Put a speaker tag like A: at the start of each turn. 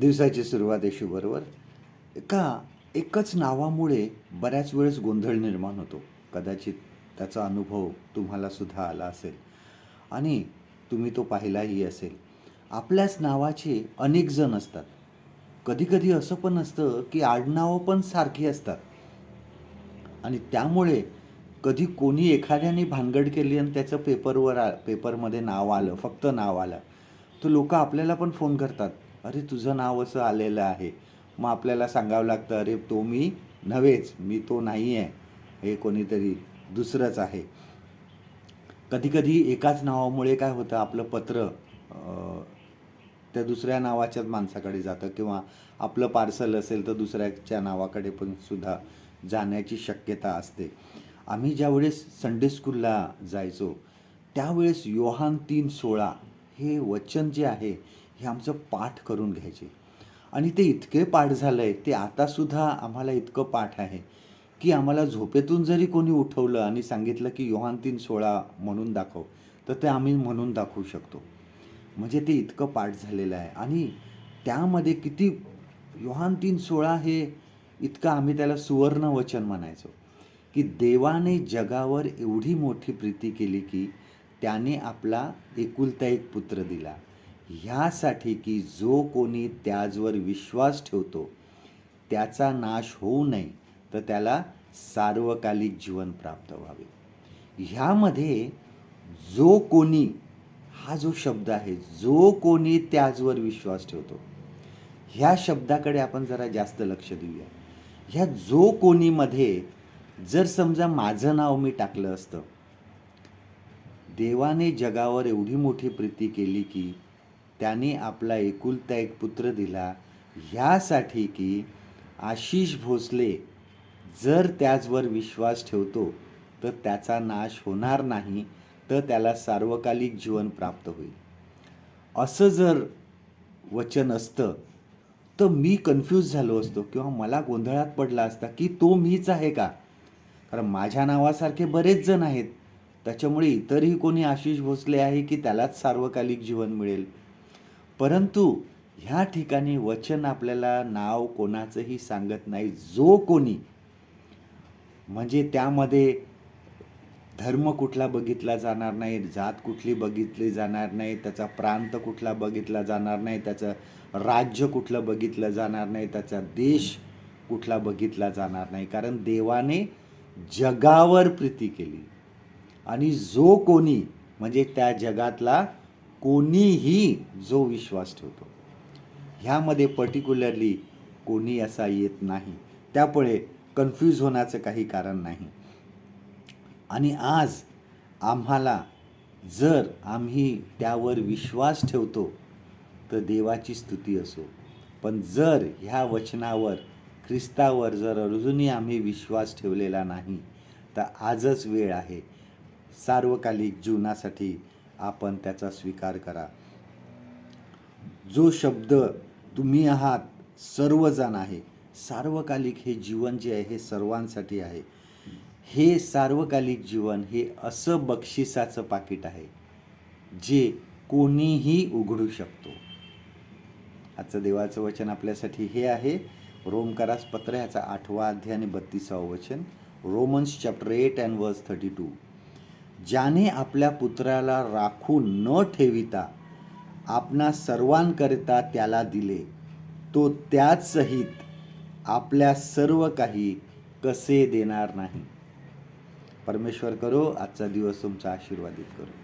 A: दिवसाची सुरुवात आहे एका एकच नावामुळे बऱ्याच वेळेस गोंधळ निर्माण होतो. कदाचित त्याचा अनुभव तुम्हाला सुद्धा आला असेल. आणि तुम्ही तो पाहिलाही असेल. आपल्याच नावाचे अनेक जण असतात. कधीकधी असं पण असतं की आडनावं पण सारखी असतात. आणि त्यामुळे कधी कोणी एखाद्याने भानगड केली आणि त्याचं पेपरवर आ पेपरमध्ये नाव आलं फक्त नाव आलं तर लोक आपल्याला पण फोन करतात. अरे तुझं नाव असं आलेलं आहे. मग आपल्याला सांगावं लागतं अरे तो मी नव्हेच मी तो नाही आहे हे कोणीतरी दुसरंच आहे. कधीकधी एकाच नावामुळे काय होतं आपलं पत्र त्या दुसऱ्या नावाच्याच माणसाकडे जातं किंवा आपलं पार्सल असेल तर दुसऱ्याच्या नावाकडे पण सुद्धा जाण्याची शक्यता असते. आम्ही ज्यावेळेस संडे स्कूलला जायचो त्यावेळेस योहान तीन सोळा हे वचन जे आहे हे आमचं पाठ करून घ्यायचे. आणि ते इतके पाठ झालं आहे ते आतासुद्धा आम्हाला इतकं पाठ आहे की आम्हाला झोपेतून जरी कोणी उठवलं आणि सांगितलं की योहान तीन सोळा म्हणून दाखव तर ते आम्ही म्हणून दाखवू शकतो. म्हणजे ते इतकं पाठ झालेलं आहे. आणि त्यामध्ये किती योहान तीन सोळा हे इतकं आम्ही त्याला सुवर्ण वचन म्हणायचो की देवाने जगावर एवढी मोठी प्रीती केली की त्याने आपला एकुलता एक पुत्र दिला. ह्यासाठी की जो कोणी त्याजवर विश्वास ठेवतो त्याचा नाश होऊ नये तर त्याला सार्वकालिक जीवन प्राप्त व्हावे. ह्यामध्ये जो कोणी हा जो शब्द आहे जो कोणी त्याचवर विश्वास ठेवतो ह्या शब्दाकडे आपण जरा जास्त लक्ष देऊया. ह्या जो कोणीमध्ये जर समजा माझं नाव मी टाकलं असतं देवाने जगावर एवढी मोठी प्रीती केली की त्याने आपला एकुलता एक पुत्र दिला. ह्यासाठी की आशिष भोसले जर त्याचवर विश्वास ठेवतो तर त्याचा नाश होणार नाही तर त्याला सार्वकालिक जीवन प्राप्त होईल. असं जर वचन असतं तर मी कन्फ्यूज झालो असतो किंवा मला गोंधळात पडला असता की तो मीच आहे का? कारण माझ्या नावासारखे बरेच जण आहेत. त्याच्यामुळे इतरही कोणी आशिष भोसले आहे की त्यालाच सार्वकालिक जीवन मिळेल. परंतु ह्या ठिकाणी वचन आपल्याला नाव कोणाचंही सांगत नाही जो कोणी. म्हणजे त्यामध्ये धर्म कुठला बघितला जाणार नाही जात कुठली बघितली जाणार नाही त्याचा प्रांत कुठला बघितला जाणार नाही त्याचं राज्य कुठलं बघितलं जाणार नाही त्याचा देश कुठला बघितला जाणार नाही. कारण देवाने जगावर प्रीती केली. आणि जो कोणी म्हणजे त्या जगातला कोणीही जो विश्वास ठेवतो ह्यामध्ये पर्टिक्युलरली कोणी असा येत नाही. त्यामुळे कन्फ्यूज होण्याचं काही कारण नाही. आणि आज आम्हाला जर आम्ही त्यावर विश्वास ठेवतो तर देवाची स्तुती असो. पण जर ह्या वचनावर ख्रिस्तावर जर अजूनही आम्ही विश्वास ठेवलेला नाही तर आजच वेळ आहे. सार्वकालिक जीवनासाठी आपण त्याचा स्वीकार करा. जो शब्द तुम्ही आहात सर्वजण आहे. सार्वकालिक हे जीवन जे आहे हे सर्वांसाठी आहे. हे सार्वकालिक जीवन हे असं बक्षिसाचं पाकिट आहे जे कोणीही उघडू शकतो. आजचं देवाचं वचन आपल्यासाठी हे आहे. रोमकारास पत्र ह्याचा आठवा अध्याय आणि बत्तीसावं वचन. Romans chapter eight and verse thirty two ज्याने आपल्या पुत्राला राखून न ठेविता आपणा सर्वांकरिता त्याला दिले तो त्याच सहित आपल्या सर्व काही कसे देणार नाही. परमेश्वर करो आजचा दिवस तुमचा आशीर्वादित करो.